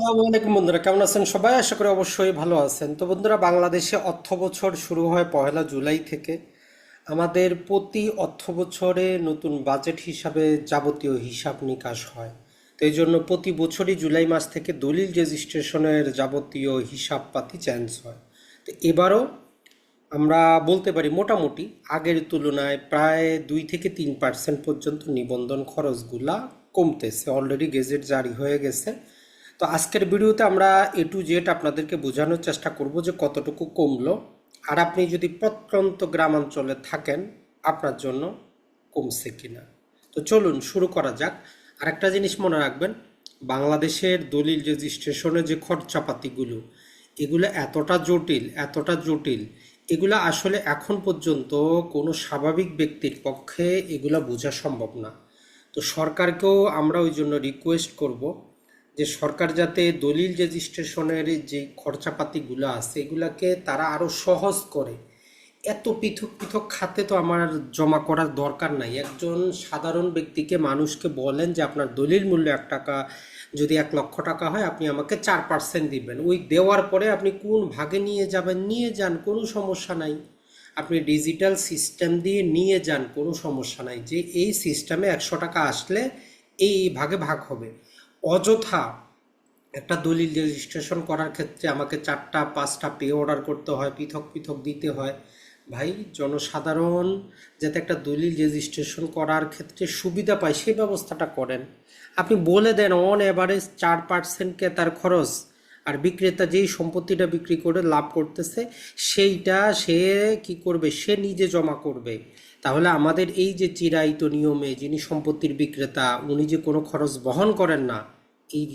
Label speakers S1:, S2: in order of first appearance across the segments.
S1: আসসালামু আলাইকুম বন্ধুরা, কেমন আছেন সবাই? আশা করি অবশ্যই ভালো আছেন। তো বন্ধুরা, বাংলাদেশে অর্থ বছর শুরু হয় পহেলা জুলাই থেকে। আমাদের প্রতি অর্থ বছরে নতুন বাজেট হিসাবে যাবতীয় হিসাব নিকাশ হয়। তো এই জন্য প্রতি বছরই জুলাই মাস থেকে দলিল রেজিস্ট্রেশনের যাবতীয় হিসাবপাতি চেঞ্জ হয়। তো এবারও আমরা বলতে পারি মোটামুটি আগের তুলনায় প্রায় দুই থেকে তিন পার্সেন্ট পর্যন্ত নিবন্ধন খরচগুলা কমতেছে। অলরেডি গেজেট জারি হয়ে গেছে। তো আজকের ভিডিওতে আমরা এ টু জেড আপনাদেরকে বোঝানোর চেষ্টা করব যে কতটুকু কমলো। আর আপনি যদি প্রত্যন্ত গ্রামাঞ্চলে থাকেন, আপনার জন্য কমছে কিনা। তো চলুন শুরু করা যাক। আর একটা জিনিস মনে রাখবেন, বাংলাদেশের দলিল রেজিস্ট্রেশনের যে খরচাপাতিগুলো, এগুলো এতটা জটিল এতটা জটিল, এগুলো আসলে এখন পর্যন্ত কোনো স্বাভাবিক ব্যক্তির পক্ষে এগুলা বোঝা সম্ভব না। তো সরকারকেও আমরা ওই জন্য রিকোয়েস্ট করব যে সরকার যাতে দলিল রেজিস্ট্রেশনের যে খরচাপাতিগুলো আছে, এগুলাকে তারা আরও সহজ করে। এত পৃথক পৃথক খাতে তো আমার জমা করার দরকার নাই। একজন সাধারণ ব্যক্তিকে মানুষকে বলেন যে, আপনার দলিল মূল্য এক টাকা, যদি এক লক্ষ টাকা হয়, আপনি আমাকে চার পার্সেন্ট দিবেন। ওই দেওয়ার পরে আপনি কোন ভাগে নিয়ে যাবেন, নিয়ে যান, কোনো সমস্যা নাই। আপনি ডিজিটাল সিস্টেম দিয়ে নিয়ে যান, কোনো সমস্যা নাই। যে এই সিস্টেমে একশো টাকা আসলে এই ভাগে ভাগ হবে। অযথা একটা দলিল রেজিস্ট্রেশন করার ক্ষেত্রে আমাকে চারটা, পাঁচটা পে অর্ডার করতে হয়, পৃথক পৃথক দিতে হয়। ভাই, জনসাধারণ যাতে একটা দলিল রেজিস্ট্রেশন করার ক্ষেত্রে সুবিধা পায় সেই ব্যবস্থাটা করেন। আপনি বলে দেন অন অ্যাভারেজ চার পার্সেন্টকে তার খরচ, আর বিক্রেতা যেই সম্পত্তিটা বিক্রি করে লাভ করতেছে, সেইটা সে কি করবে? সে নিজে জমা করবে। তাহলে আমাদের এই যে চিরায়িত নিয়মে যিনি সম্পত্তির বিক্রেতা, উনি যে কোনো খরচ বহন করেন না, এই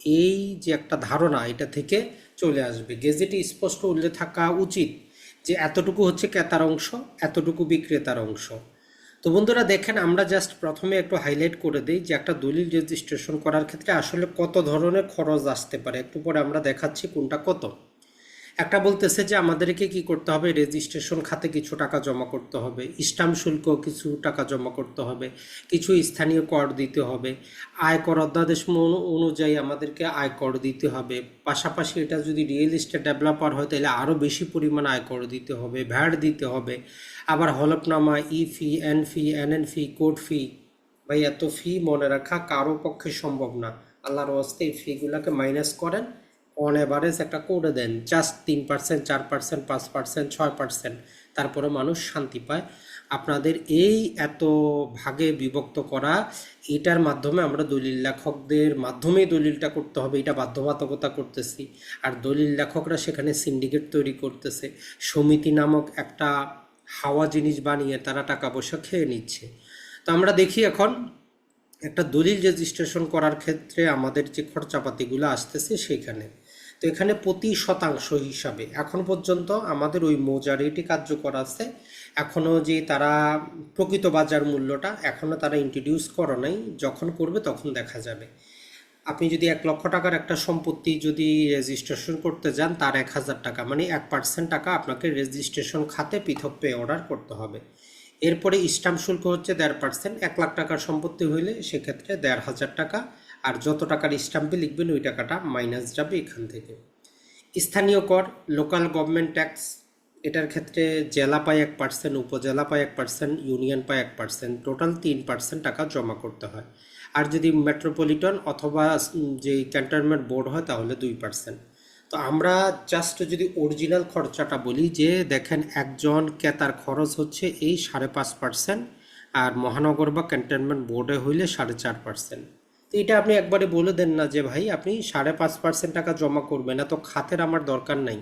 S1: এই যে একটা ধারণা এটা থেকে চলে আসবে। গেজেটে স্পষ্ট উল্লেখ থাকা উচিত যে এতটুকু হচ্ছে ক্রেতার অংশ, এতটুকু বিক্রেতার অংশ। তো বন্ধুরা দেখেন, আমরা জাস্ট প্রথমে একটু হাইলাইট করে দিই যে একটা দলিল রেজিস্ট্রেশন করার ক্ষেত্রে আসলে কত ধরনের খরচ আসতে পারে। একটু পরে আমরা দেখাচ্ছি কোনটা কত। একটা বলতেছে যে আমাদেরকে কি করতে হবে? রেজিস্ট্রেশন খাতে কিছু টাকা জমা করতে হবে। স্টাম্প শুল্ক কিছু টাকা জমা করতে হবে। কিছু স্থানীয় কর দিতে হবে। আয়কর অধ্যাদেশ অনুযায়ী আমাদেরকে আয়কর দিতে হবে। পাশাপাশি এটা যদি রিয়েল এস্টেট ডেভেলপার হয়, তাহলে আরও বেশি পরিমাণ আয়কর দিতে হবে ভ্যাট দিতে হবে। আবার হলফনামা, ই ফি এন ফি এন এন ফি কোড ফি ভাই, এত ফি মনে রাখা কারও পক্ষে সম্ভব না। আল্লাহর ওয়াস্তে এই ফিগুলোকে মাইনাস করেন। অন অ্যাভারেজ একটা করে দেন জাস্ট তিন পার্সেন্ট চার পার্সেন্ট পাঁচ পার্সেন্ট ছয় পার্সেন্ট তারপরে মানুষ শান্তি পায়। আপনাদের এই এত ভাগে বিভক্ত করা, এটার মাধ্যমে আমরা দলিল লেখকদের মাধ্যমেই দলিলটা করতে হবে, এটা বাধ্যবাধকতা করতেছি। আর দলিল লেখকরা সেখানে সিন্ডিকেট তৈরি করতেছে। সমিতি নামক একটা হাওয়া জিনিস বানিয়ে তারা টাকা পয়সা খেয়ে নিচ্ছে। তো আমরা দেখি এখন, একটা দলিল রেজিস্ট্রেশন করার ক্ষেত্রে আমাদের যে খরচাপাতিগুলো আসতেছে সেইখানে তো এখানে প্রতি শতাংশ হিসাবে এখন পর্যন্ত আমাদের ওই মৌজা রেটই কার্যকর আছে। এখনও যে তারা প্রকৃত বাজার মূল্যটা এখনও তারা ইন্ট্রোডিউস করে নাই। যখন করবে তখন দেখা যাবে। আপনি যদি এক লক্ষ টাকার একটা সম্পত্তি যদি রেজিস্ট্রেশন করতে যান, তার এক হাজার টাকা মানে এক পার্সেন্ট টাকা আপনাকে রেজিস্ট্রেশন খাতে পৃথক পে অর্ডার করতে হবে। এরপরে স্টাম্প শুল্ক হচ্ছে দেড় পার্সেন্ট এক লাখ টাকার সম্পত্তি হইলে সেক্ষেত্রে দেড় হাজার টাকা। আর যত টাকার স্টাম্পে লিখবেন, ওই টাকাটা মাইনাস যাবে এখান থেকে। স্থানীয় কর লোকাল গভর্নমেন্ট ট্যাক্স এটার ক্ষেত্রে জেলা পায় এক পার্সেন্ট উপজেলা পায় এক পার্সেন্ট ইউনিয়ন পায় এক পার্সেন্ট টোটাল তিন পার্সেন্ট টাকা জমা করতে হয়। আর যদি মেট্রোপলিটন অথবা যে ক্যান্টনমেন্ট বোর্ড হয়, তাহলে দুই পার্সেন্ট তো আমরা জাস্ট যদি অরিজিনাল খরচাটা বলি যে, দেখেন একজন ক্রেতার খরচ হচ্ছে এই সাড়ে পাঁচ পার্সেন্ট আর মহানগর বা ক্যান্টনমেন্ট বোর্ডে হইলে সাড়ে চার পার্সেন্ট তো এটা আপনি একবারে বলে দেন না যে, ভাই, আপনি সাড়ে পাঁচ পার্সেন্ট টাকা জমা করবেন। এত খাতের আমার দরকার নাই।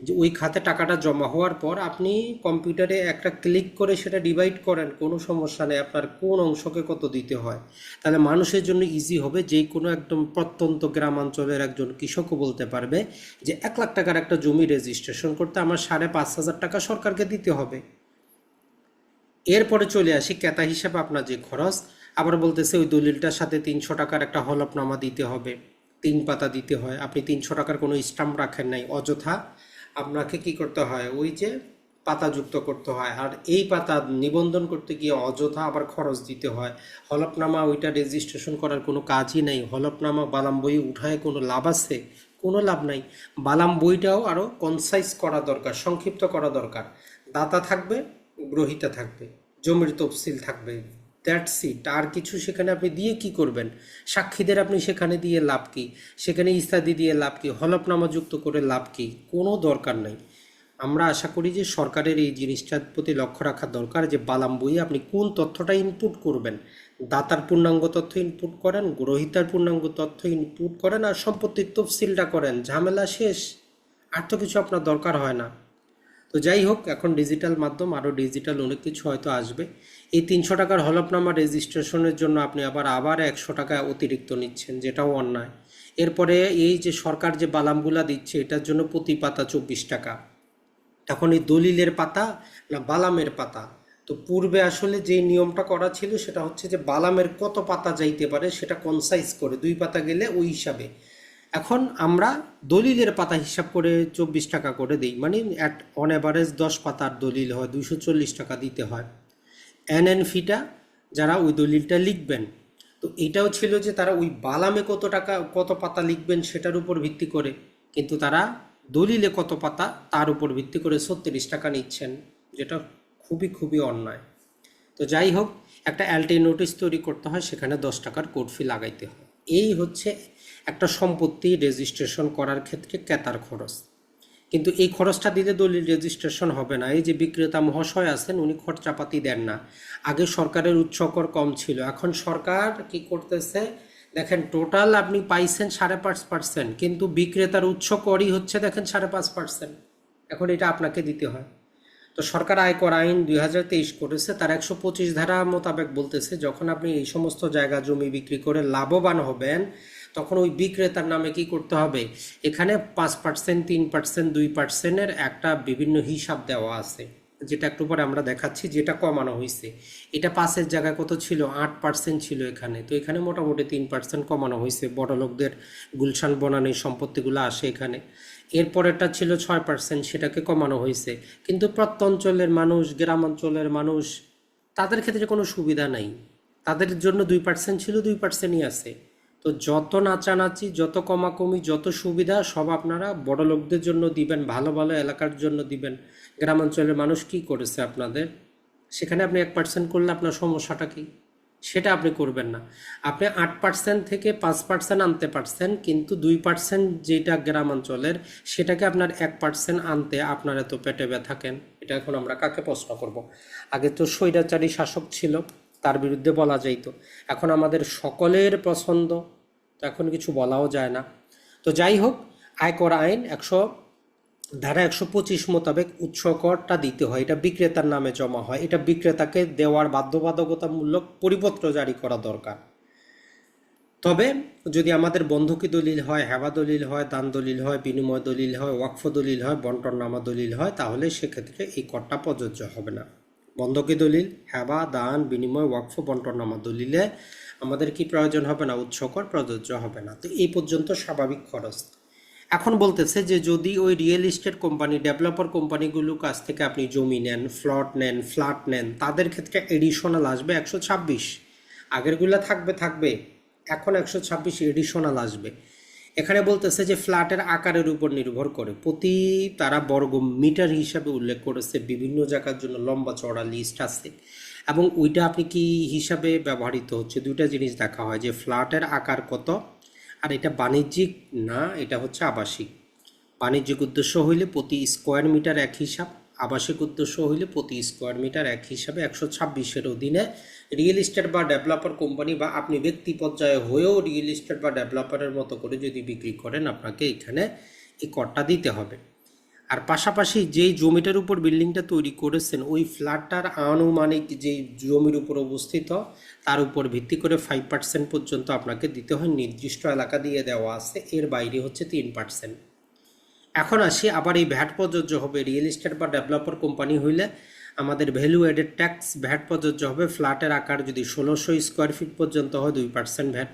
S1: যে, ওই খাতে টাকাটা জমা হওয়ার পর আপনি কম্পিউটারে একটা ক্লিক করে সেটা ডিভাইড করেন, কোনো সমস্যা নেই। আপনার কোন অংশকে কত দিতে হয়? তাহলে মানুষের জন্য ইজি হবে যে, কোনো একদম প্রত্যন্ত গ্রামাঞ্চলের একজন কৃষকও বলতে পারবে যে, এক লাখ টাকার একটা জমি রেজিস্ট্রেশন করতে আমার সাড়ে পাঁচ হাজার টাকা সরকারকে দিতে হবে। এরপরে চলে আসি ক্রেতা হিসাবে আপনার যে খরচ আবার বলতেছে ওই দলিলটার সাথে তিনশো টাকার একটা হলফনামা দিতে হবে। তিন পাতা দিতে হয়। আপনি তিনশো টাকার কোনো স্টাম্প রাখেন নাই। অযথা আপনাকে কি করতে হয়? ওই যে পাতা যুক্ত করতে হয়। আর এই পাতা নিবন্ধন করতে গিয়ে অযথা আবার খরচ দিতে হয়। হলফনামা ওইটা রেজিস্ট্রেশন করার কোনো কাজই নেই। হলফনামা বালাম বই উঠায় কোনো লাভ আছে? কোনো লাভ নাই। বালাম বইটাও আরও কনসাইজ করা দরকার, সংক্ষিপ্ত করা দরকার। দাতা থাকবে, গ্রহিতা থাকবে, জমির তফসিল থাকবে। দ্যাটস ইট আর কিছু সেখানে আপনি দিয়ে কি করবেন? সাক্ষীদের আপনি সেখানে দিয়ে লাভ কি? সেখানে ইস্তাদি দিয়ে লাভ কি? হলফনামা যুক্ত করে লাভ কি? কোনো দরকার নাই। আমরা আশা করি যে সরকারের এই জিনিসটার প্রতি লক্ষ্য রাখা দরকার যে বালাম বইয়ে আপনি কোন তথ্যটা ইনপুট করবেন। দাতার পূর্ণাঙ্গ তথ্য ইনপুট করেন, গ্রহিতার পূর্ণাঙ্গ তথ্য ইনপুট করেন, আর সম্পত্তির তফসিলটা করেন। ঝামেলা শেষ। আর তো কিছু আপনার দরকার হয় না। তো যাই হোক, এখন ডিজিটাল মাধ্যম আরও ডিজিটাল অনেক কিছু হয়তো আসবে। এই তিনশো টাকার হলফনামা রেজিস্ট্রেশনের জন্য আপনি আবার আবার একশো টাকা অতিরিক্ত নিচ্ছেন, যেটাও অন্যায়। এরপরে এই যে সরকার যে বালামগুলা দিচ্ছে, এটার জন্য প্রতি পাতা চব্বিশ টাকা। এখন এই দলিলের পাতা না বালামের পাতা? তো পূর্বে আসলে যে নিয়মটা করা ছিল, সেটা হচ্ছে যে বালামের কত পাতা যাইতে পারে, সেটা কনসাইজ করে, দুই পাতা গেলে ওই হিসাবে। এখন আমরা দলিলের পাতা হিসাব করে চব্বিশ টাকা করে দিই। মানে অ্যাট অন অ্যাভারেজ দশ পাতার দলিল হয়, দুইশো চল্লিশ টাকা দিতে হয়। এন এন ফিটা যারা ওই দলিলটা লিখবেন। তো এটাও ছিল যে তারা ওই বালামে কত টাকা, কত পাতা লিখবেন সেটার উপর ভিত্তি করে। কিন্তু তারা দলিলে কত পাতা, তার উপর ভিত্তি করে ছত্রিশ টাকা নিচ্ছেন, যেটা খুবই খুবই অন্যায়। তো যাই হোক, একটা অ্যালটি নোটিশ তৈরি করতে হয়, সেখানে দশ টাকার কোড ফি লাগাইতে হয়। এই হচ্ছে একটা সম্পত্তি রেজিস্ট্রেশন করার ক্ষেত্রে ক্রেতার খরচ। কিন্তু এই খরচটা দিলে দলিল রেজিস্ট্রেশন হবে না। এই যে বিক্রেতা মহাশয় আছেন, উনি খরচাপাতি দেন না। আগে সরকারের উৎসকর কম ছিল। এখন সরকার কি করতেছে? দেখেন টোটাল আপনি পাইছেন সাড়ে পাঁচ পার্সেন্ট কিন্তু বিক্রেতার উৎস করই হচ্ছে, দেখেন, সাড়ে পাঁচ পার্সেন্ট এখন এটা আপনাকে দিতে হয়। তো সরকার আয়কর আইন দুই হাজার তেইশ করেছে, তার একশো পঁচিশ ধারা মোতাবেক বলতেছে, যখন আপনি এই সমস্ত জায়গা জমি বিক্রি করে লাভবান হবেন তখন ওই বিক্রেতার নামে কি করতে হবে? এখানে পাঁচ পার্সেন্ট তিন পার্সেন্ট দুই পার্সেন্টের একটা বিভিন্ন হিসাব দেওয়া আছে। যেটা একটু পরে আমরা দেখাচ্ছি যেটা কমানো হয়েছে এটা পাঁচের জায়গায় কত ছিল? আট পার্সেন্ট ছিল এখানে। তো এখানে মোটামুটি তিন পার্সেন্ট কমানো হয়েছে বড় লোকদের গুলশান বনানির সম্পত্তিগুলো আসে এখানে। এরপরেরটা ছিল ছয় পার্সেন্ট সেটাকে কমানো হয়েছে কিন্তু প্রত্যঞ্চলের মানুষ গ্রাম অঞ্চলের মানুষ, তাদের ক্ষেত্রে কোনো সুবিধা নাই। তাদের জন্য দুই পার্সেন্ট ছিল, দুই পার্সেন্টই আছে। তো যত নাচানাচি, যত কমাকমি, যত সুবিধা, সব আপনারা বড় লোকদের জন্য দিবেন, ভালো ভালো এলাকার জন্য দিবেন। গ্রামাঞ্চলের মানুষ কি করেছে আপনাদের? সেখানে আপনি এক পার্সেন্ট করলে আপনার সমস্যাটা কি? সেটা আপনি করবেন না। আপনি আট পার্সেন্ট থেকে পাঁচ পার্সেন্ট আনতে পারছেন, কিন্তু দুই পার্সেন্ট যেটা গ্রামাঞ্চলের, সেটাকে আপনার এক পার্সেন্ট আনতে আপনার এত পেটে ব্যথাকেন এটা এখন আমরা কাকে প্রশ্ন করব? আগে তো স্বৈরাচারী শাসক ছিল। তার বিরুদ্ধে বলা যাইতো। এখন আমাদের সকলের পছন্দ এখন কিছু বলাও যায় না। তো যাই হোক, আয়কর আইন একশো, ধারা একশো পঁচিশ মোতাবেক উৎস করটা দিতে হয়। এটা বিক্রেতার নামে জমা হয়। এটা বিক্রেতাকে দেওয়ার বাধ্যবাধকতামূলক পরিপত্র জারি করা দরকার। তবে যদি আমাদের বন্ধকি দলিল হয়, হেবা দলিল হয়, দান দলিল হয়, বিনিময় দলিল হয়, ওয়াকফ দলিল হয় বন্টননামা দলিল হয়, তাহলে সেক্ষেত্রে এই করটা প্রযোজ্য হবে না। বন্ধকি দলিল, হেবা, দান, বিনিময়, ওয়াকফ, বন্টননামা দলিলে আমাদের কি প্রয়োজন হবে না? উৎসকর প্রযোজ্য হবে না। তো এই পর্যন্ত স্বাভাবিক খরচ। এখন বলতেছে যে যদি ওই রিয়েল এস্টেট কোম্পানি ডেভেলপার কোম্পানিগুলোর কাছ থেকে আপনি জমি নেন ফ্লট নেন ফ্ল্যাট নেন, তাদের ক্ষেত্রে এডিশনাল আসবে একশো ছাব্বিশ। আগেরগুলো থাকবে থাকবে। এখন একশো ছাব্বিশ এডিশনাল আসবে। এখানে বলতেছে যে ফ্ল্যাটের আকারের উপর নির্ভর করে। প্রতি তারা বর্গ মিটার হিসাবে উল্লেখ করেছে, বিভিন্ন জায়গার জন্য লম্বা চড়া লিস্ট আছে। এবং ওইটা আপনি কি হিসাবে ব্যবহৃত হচ্ছে? দুইটা জিনিস দেখা হয়, যে ফ্ল্যাটের আকার কত, আর এটা বাণিজ্যিক না, এটা হচ্ছে আবাসিক। বাণিজ্যিক উদ্দেশ্য হইলে প্রতি স্কোয়ার মিটার এক হিসাব আবাসিক উদ্দেশ্য হইলে প্রতি স্কোয়ার মিটার এক হিসাবে একশো ছাব্বিশের অধীনে রিয়েল এস্টেট বা ডেভেলপার কোম্পানি বা আপনি ব্যক্তি পর্যায়ে হয়েও রিয়েল এস্টেট বা ডেভেলপারের মতো করে যদি বিক্রি করেন, আপনাকে এখানে এই করটা দিতে হবে। আর পাশাপাশি যেই জমিটার উপর বিল্ডিংটা তৈরি করেছেন, ওই ফ্ল্যাটটার আনুমানিক যেই জমির উপর অবস্থিত, তার উপর ভিত্তি করে ফাইভ পার্সেন্ট পর্যন্ত আপনাকে দিতে হয়। নির্দিষ্ট এলাকা দিয়ে দেওয়া আছে, এর বাইরে হচ্ছে তিন পার্সেন্ট এখন আসি আবার এই ভ্যাট প্রযোজ্য হবে রিয়েল এস্টেট বা ডেভেলপার কোম্পানি হইলে আমাদের ভ্যালু এডেড ট্যাক্স ভ্যাট প্রযোজ্য হবে, ফ্ল্যাটের আকার যদি ষোলোশো স্কোয়ার ফিট পর্যন্ত হয় দুই পার্সেন্ট ভ্যাট,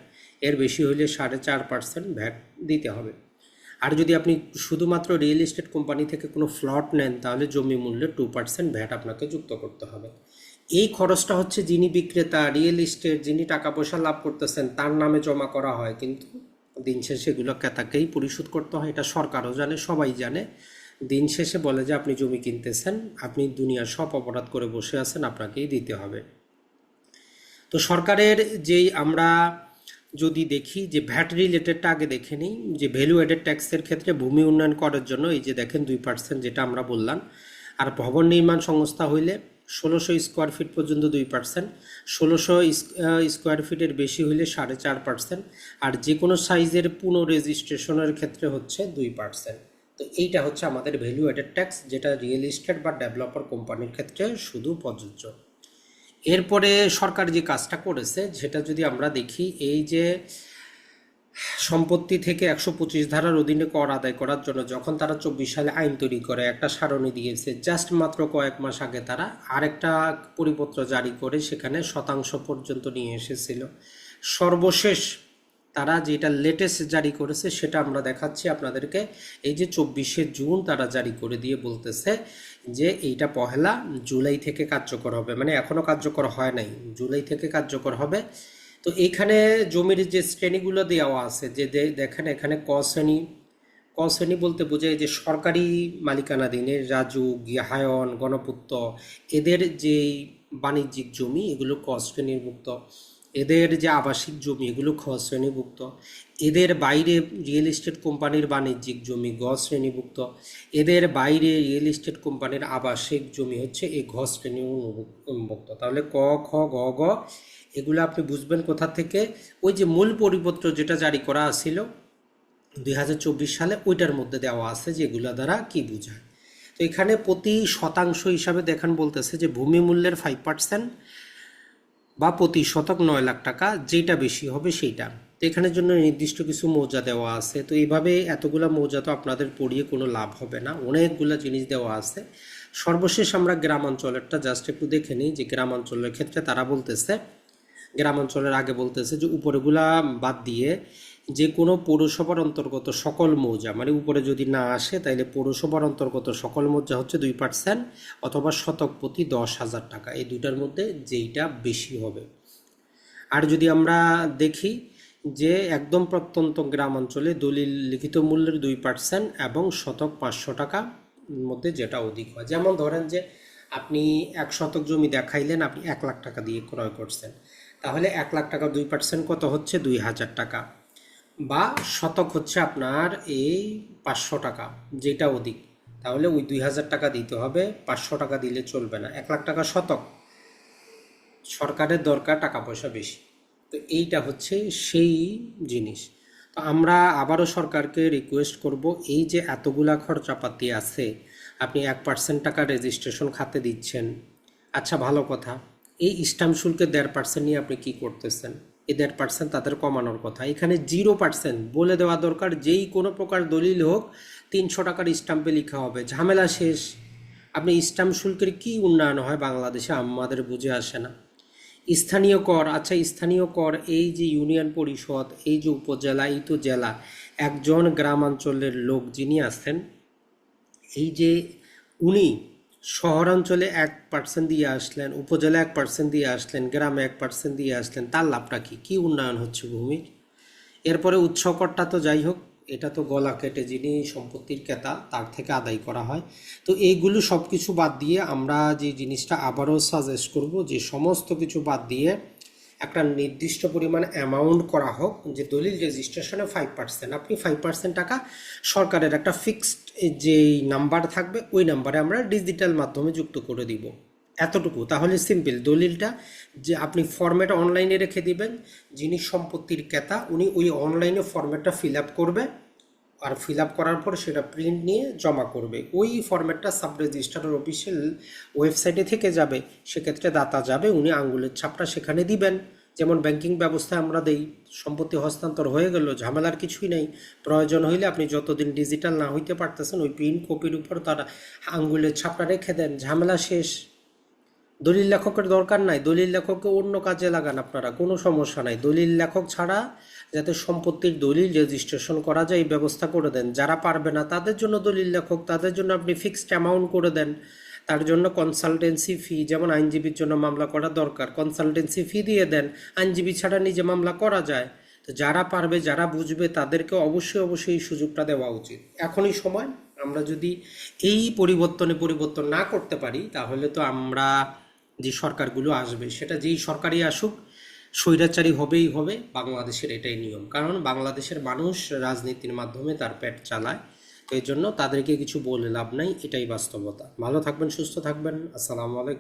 S1: এর বেশি হইলে সাড়ে চার পার্সেন্ট ভ্যাট দিতে হবে। আর যদি আপনি শুধুমাত্র রিয়েল এস্টেট কোম্পানি থেকে কোনো ফ্লট নেন, তাহলে জমি মূল্যে টু পার্সেন্ট ভ্যাট আপনাকে যুক্ত করতে হবে। এই খরচটা হচ্ছে যিনি বিক্রেতা, রিয়েল এস্টেট যিনি টাকা পয়সা লাভ করতেছেন, তার নামে জমা করা হয়, কিন্তু দিন শেষে এগুলো ক্রেতাকেই পরিশোধ করতে হয়, এটা সরকারও জানে, সবাই জানে। দিন শেষে বলে যে, আপনি জমি কিনতেছেন, আপনি দুনিয়ার সব অপরাধ করে বসে আছেন, আপনাকেই দিতে হবে। তো সরকারের যেই আমরা যদি দেখি যে ভ্যাট রিলেটেডটা আগে দেখে নিই, যে ভ্যালু অ্যাডেড ট্যাক্সের ক্ষেত্রে ভূমি উন্নয়ন করার জন্য এই যে, দেখেন দুই পার্সেন্ট যেটা আমরা বললাম, আর ভবন নির্মাণ সংস্থা হইলে ষোলোশো স্কোয়ার ফিট পর্যন্ত দুই পার্সেন্ট ষোলোশো স্কোয়ার ফিটের বেশি হইলে সাড়ে চার পার্সেন্ট আর যে কোনো সাইজের পুনঃ রেজিস্ট্রেশনের ক্ষেত্রে হচ্ছে দুই পার্সেন্ট তো এইটা হচ্ছে আমাদের ভ্যালু অ্যাডেড ট্যাক্স যেটা রিয়েল এস্টেট বা ডেভেলপার কোম্পানির ক্ষেত্রে শুধু প্রযোজ্য। এরপরে সরকার যে কাজটা করেছে সেটা যদি আমরা দেখি, এই যে সম্পত্তি থেকে একশো পঁচিশ ধারার অধীনে কর আদায় করার জন্য যখন তারা চব্বিশ সালে আইন তৈরি করে, একটা সারণী দিয়েছে জাস্ট মাত্র কয়েক মাস আগে তারা আরেকটা পরিপত্র জারি করে সেখানে শতাংশ পর্যন্ত নিয়ে এসেছিল। সর্বশেষ তারা যেটা লেটেস্ট জারি করেছে সেটা আমরা দেখাচ্ছি আপনাদেরকে। এই যে চব্বিশে জুন তারা জারি করে দিয়ে বলতেছে যে এইটা পহেলা জুলাই থেকে কার্যকর হবে। মানে এখনও কার্যকর হয় নাই। জুলাই থেকে কার্যকর হবে। তো এইখানে জমির যে শ্রেণীগুলো দেওয়া আছে, যে দেখেন এখানে ক শ্রেণি। ক শ্রেণি বলতে বোঝায় যে সরকারি মালিকানাধীন রাজু, গৃহায়ন, গণপূর্ত। এদের যে বাণিজ্যিক জমি, এগুলো ক শ্রেণীভুক্ত। এদের যে আবাসিক জমি, এগুলো খ শ্রেণীভুক্ত। এদের বাইরে রিয়েল এস্টেট কোম্পানির বাণিজ্যিক জমি, গ শ্রেণীভুক্ত। এদের বাইরে রিয়েল এস্টেট কোম্পানির আবাসিক জমি হচ্ছে এই ঘ শ্রেণি অনুভুক্ত। তাহলে ক, খ, গ গ এগুলো আপনি বুঝবেন কোথা থেকে। ওই যে মূল পরিপত্র যেটা জারি করা ছিল দুই হাজার চব্বিশ সালে, ওইটার মধ্যে দেওয়া আছে যে এগুলো দ্বারা কি বোঝায়। তো এখানে প্রতি শতাংশ হিসাবে দেখেন বলতেছে যে ভূমি মূল্যের ফাইভ পার্সেন্ট বা প্রতি শতক নয় লাখ টাকা যেটা বেশি হবে সেইটা। তো এখানের জন্য নির্দিষ্ট কিছু মৌজা দেওয়া আছে। তো এইভাবে এতগুলা মৌজা তো আপনাদের পড়িয়ে কোনো লাভ হবে না। অনেকগুলা জিনিস দেওয়া আছে। সর্বশেষ আমরা গ্রামাঞ্চলেরটা জাস্ট একটু দেখে নিই যে গ্রামাঞ্চলের ক্ষেত্রে তারা বলতেছে গ্রামাঞ্চলের আগে বলতেছে যে উপরেগুলা বাদ দিয়ে যে কোনো পৌরসভার অন্তর্গত সকল মৌজা মানে উপরে যদি না আসে তাইলে পৌরসভার অন্তর্গত সকল মৌজা হচ্ছে দুই পার্সেন্ট অথবা শতক প্রতি দশ হাজার টাকা। এই দুইটার মধ্যে যেইটা বেশি হবে। আর যদি আমরা দেখি যে একদম প্রত্যন্ত গ্রামাঞ্চলে দলিল লিখিত মূল্যের দুই পার্সেন্ট এবং শতক পাঁচশো টাকা মধ্যে যেটা অধিক হয়। যেমন ধরেন যে আপনি এক শতক জমি দেখাইলেন, আপনি এক লাখ টাকা দিয়ে ক্রয় করছেন। তাহলে এক লাখ টাকা দুই পার্সেন্ট কত হচ্ছে? দুই হাজার টাকা। বা শতক হচ্ছে আপনার এই পাঁচশো টাকা, যেটা অধিক। তাহলে ওই দুই হাজার টাকা দিতে হবে, পাঁচশো টাকা দিলে চলবে না। এক লাখ টাকা শতক। সরকারের দরকার টাকা পয়সা বেশি। তো এইটা হচ্ছে সেই জিনিস। তো আমরা আবারও সরকারকে রিকোয়েস্ট করব, এই যে এতগুলা খরচাপাতি আছে, আপনি এক পার্সেন্ট টাকা রেজিস্ট্রেশন খাতে দিচ্ছেন। আচ্ছা ভালো কথা। এই স্টাম্প শুল্কের দেড় পার্সেন্ট নিয়ে আপনি কি করতেছেন? এই দেড় পার্সেন্ট তাদের কমানোর কথা। এখানে জিরো পার্সেন্ট বলে দেওয়া দরকার, যেই কোনো প্রকার দলিল হোক, তিনশো টাকার স্টাম্পে লেখা হবে। ঝামেলা শেষ। আপনি স্টাম্প শুল্কের কি উন্নয়ন হয় বাংলাদেশে আমাদের বুঝে আসে না। স্থানীয় কর আচ্ছা স্থানীয় কর, এই যে ইউনিয়ন পরিষদ, এই যে উপজেলা, এই তো জেলা, একজন গ্রামাঞ্চলের লোক যিনি আছেন, এই যে উনি শহরাঞ্চলে এক পার্সেন্ট দিয়ে আসলেন উপজেলা এক পার্সেন্ট দিয়ে আসলেন, গ্রামে এক পার্সেন্ট দিয়ে আসলেন, তার লাভটা কী? কী উন্নয়ন হচ্ছে ভূমির? এরপরে উৎসকরটা তো যাই হোক, এটা তো গলা কেটে যিনি সম্পত্তির ক্রেতা, তার থেকে আদায় করা হয়। তো এইগুলো সব কিছু বাদ দিয়ে আমরা যে জিনিসটা আবারও সাজেস্ট করব, যে সমস্ত কিছু বাদ দিয়ে একটা নির্দিষ্ট পরিমাণ অ্যামাউন্ট করা হোক যে দলিল রেজিস্ট্রেশনে ফাইভ পার্সেন্ট আপনি ফাইভ পার্সেন্ট টাকা সরকারের একটা ফিক্সড যেই নাম্বার থাকবে, ওই নাম্বারে আমরা ডিজিটাল মাধ্যমে যুক্ত করে দিব। এতটুকু। তাহলে সিম্পল দলিলটা যে আপনি ফর্মেট অনলাইনে রেখে দিবেন, যিনি সম্পত্তির ক্রেতা, উনি ওই অনলাইনে ফর্মেটটা ফিল আপ করবে। আর ফিল আপ করার পর সেটা প্রিন্ট নিয়ে জমা করবে। ওই ফর্ম্যাটটা সাব রেজিস্ট্রারের অফিসিয়াল ওয়েবসাইটে থেকে যাবে। সেক্ষেত্রে দাতা যাবে, উনি আঙ্গুলের ছাপটা সেখানে দিবেন। যেমন ব্যাংকিং ব্যবস্থায় আমরা দেই, সম্পত্তি হস্তান্তর হয়ে গেল, ঝামেলার কিছুই নেই। প্রয়োজন হইলে আপনি যতদিন ডিজিটাল না হইতে পারতেছেন, ওই প্রিন্ট কপির উপর তার আঙ্গুলের ছাপটা রেখে দেন। ঝামেলা শেষ। দলিল লেখকের দরকার নাই। দলিল লেখককে অন্য কাজে লাগান আপনারা, কোনো সমস্যা নাই। দলিল লেখক ছাড়া যাতে সম্পত্তির দলিল রেজিস্ট্রেশন করা যায়, এই ব্যবস্থা করে দেন। যারা পারবে না, তাদের জন্য দলিল লেখক, তাদের জন্য আপনি ফিক্সড অ্যামাউন্ট করে দেন। তার জন্য কনসালটেন্সি ফি যেমন আইনজীবীর জন্য মামলা করা দরকার কনসালটেন্সি ফি দিয়ে দেন। আইনজীবী ছাড়া নিজে মামলা করা যায়। তো যারা পারবে, যারা বুঝবে, তাদেরকে অবশ্যই অবশ্যই এই সুযোগটা দেওয়া উচিত। এখনই সময়, আমরা যদি এই পরিবর্তনে পরিবর্তন না করতে পারি, তাহলে তো আমরা যে সরকারগুলো আসবে, সেটা যেই সরকারই আসুক স্বৈরাচারী হবেই হবে, বাংলাদেশের এটাই নিয়ম। কারণ বাংলাদেশের মানুষ রাজনীতির মাধ্যমে তার পেট চালায় এই জন্য তাদেরকে কিছু বলে লাভ নাই, এটাই বাস্তবতা। ভালো থাকবেন, সুস্থ থাকবেন, আসসালামু আলাইকুম।